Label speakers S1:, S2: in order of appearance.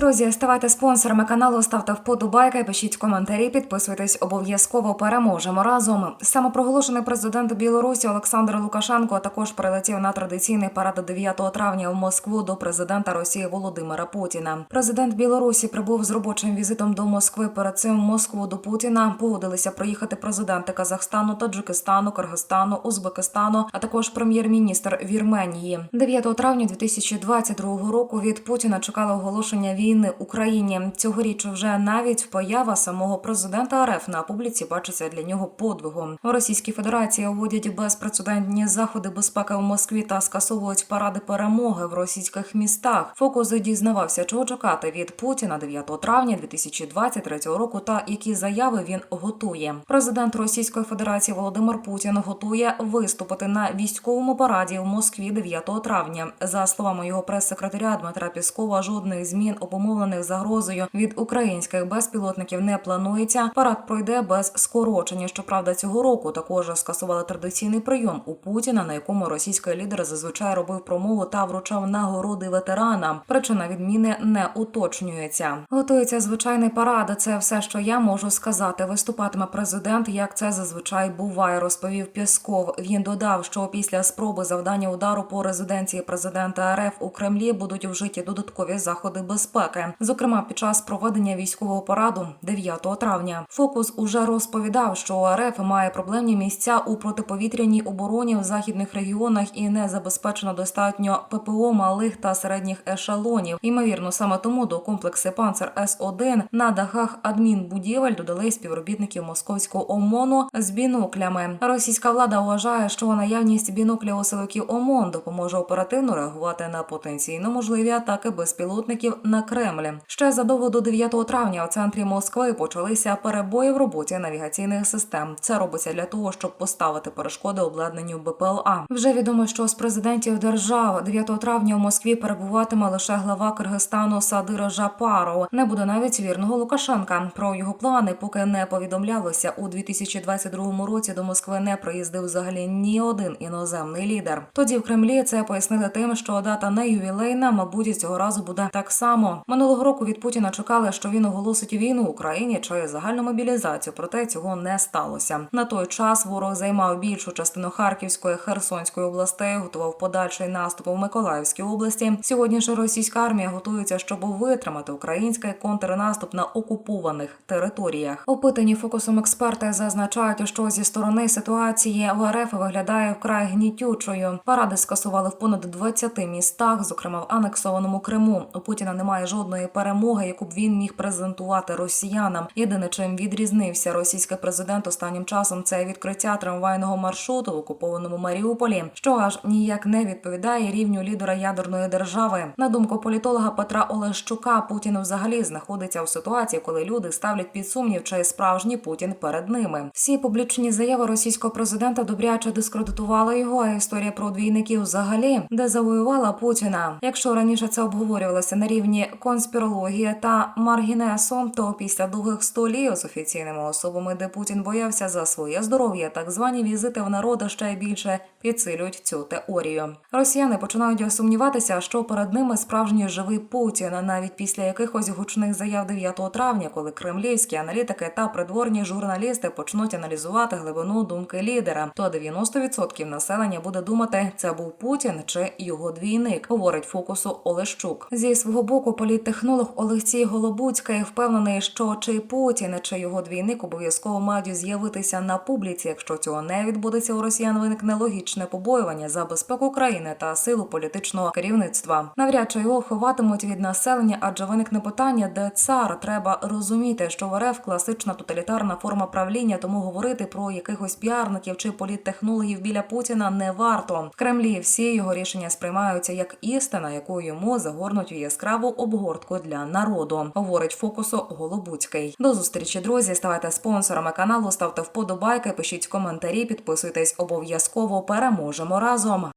S1: Друзі, ставайте спонсорами каналу, ставте вподобайки, пишіть коментарі, підписуйтесь обов'язково. Переможемо разом. Самопроголошений президент Білорусі Олександр Лукашенко також прилетів на традиційний парад 9 травня в Москву до президента Росії Володимира Путіна. Президент Білорусі прибув з робочим візитом до Москви. Перед цим в Москву до Путіна погодилися приїхати президенти Казахстану, Таджикистану, Киргизстану, Узбекистану, а також прем'єр-міністр Вірменії. 9 травня 2022 року від Путіна чекали оголошення війни Україні. Цьогоріч вже навіть поява самого президента РФ на публіці бачиться для нього подвигом. У Російській Федерації вводять безпрецедентні заходи безпеки в Москві та скасовують паради перемоги в російських містах. Фокус дізнавався, чого чекати від Путіна 9 травня 2023 року та які заяви він готує. Президент Російської Федерації Володимир Путін готує виступити на військовому параді в Москві 9 травня. За словами його прес-секретаря Дмитра Піскова, жодних змін обумовлених загрозою від українських безпілотників не планується. Парад пройде без скорочення. Щоправда, цього року також скасували традиційний прийом у Путіна, на якому російський лідер зазвичай робив промову та вручав нагороди ветеранам. Причина відміни не уточнюється. Готується звичайний парад. Це все, що я можу сказати. Виступатиме президент, як це зазвичай буває, розповів Пєсков. Він додав, що після спроби завдання удару по резиденції президента РФ у Кремлі будуть вжиті додаткові заходи безпеки, зокрема під час проведення військового параду 9 травня. Фокус уже розповідав, що РФ має проблемні місця у протиповітряній обороні в західних регіонах і не забезпечено достатньо ППО малих та середніх ешелонів. Ймовірно, саме тому до комплексу Панцер С 1 на дахах адмінбудівель додали співробітників московського ОМОНу з біноклями. Російська влада вважає, що наявність біноклів у силовиків ОМОН допоможе оперативно реагувати на потенційно можливі атаки безпілотників на Кремль. Ще задовго до 9 травня у центрі Москви почалися перебої в роботі навігаційних систем. Це робиться для того, щоб поставити перешкоди обладнанню БПЛА. Вже відомо, що з президентів держав 9 травня у Москві перебуватиме лише глава Киргизстану Садир Жапаров. Не буде навіть вірного Лукашенка. Про його плани поки не повідомлялося у 2022 році. До Москви не приїздив взагалі ні один іноземний лідер. Тоді в Кремлі це пояснили тим, що дата не ювілейна, мабуть, цього разу буде так само. Минулого року від Путіна чекали, що він оголосить війну Україні чи загальну мобілізацію. Проте цього не сталося. На той час ворог займав більшу частину Харківської Херсонської областей, готував подальший наступ у Миколаївській області. Сьогодні ж російська армія готується, щоб витримати український контрнаступ на окупованих територіях. Опитані фокусом експерти зазначають, що зі сторони ситуації в РФ виглядає вкрай гнітючою. Паради скасували в понад 20 містах, зокрема в анексованому Криму. У Путіна немає жодної перемоги, яку б він міг презентувати росіянам. Єдине, чим відрізнився російський президент останнім часом, це відкриття трамвайного маршруту в окупованому Маріуполі, що аж ніяк не відповідає рівню лідера ядерної держави. На думку політолога Петра Олещука, Путін взагалі знаходиться в ситуації, коли люди ставлять під сумнів, чи справжній Путін перед ними. Всі публічні заяви російського президента добряче дискредитували його. А історія про двійників взагалі де завоювала Путіна. Якщо раніше це обговорювалося на рівні конспірології та маргінесу, то після довгих столів з офіційними особами, де Путін боявся за своє здоров'я, так звані візити в народу ще більше підсилюють цю теорію. Росіяни починають сумніватися, що перед ними справжній живий Путін, навіть після якихось гучних заяв 9 травня, коли кремлівські аналітики та придворні журналісти почнуть аналізувати глибину думки лідера, то 90% населення буде думати, це був Путін чи його двійник, говорить фокусу Олещук. Зі свого боку, політтехнолог Олексій Голобуцький впевнений, що чи Путін, чи його двійник обов'язково мають з'явитися на публіці. Якщо цього не відбудеться, у росіян виникне логічне побоювання за безпеку країни та силу політичного керівництва. Навряд чи його ховатимуть від населення, адже виникне питання, де цар треба розуміти, що в РФ класична тоталітарна форма правління, тому говорити про якихось піарників чи політтехнологів біля Путіна не варто. В Кремлі всі його рішення сприймаються як істина, яку йому загорнуть у яскраву обгортку для народу, говорить фокусу Голобуцький. До зустрічі, друзі. Ставайте спонсорами каналу, ставте вподобайки, пишіть коментарі, підписуйтесь обов'язково. Переможемо разом.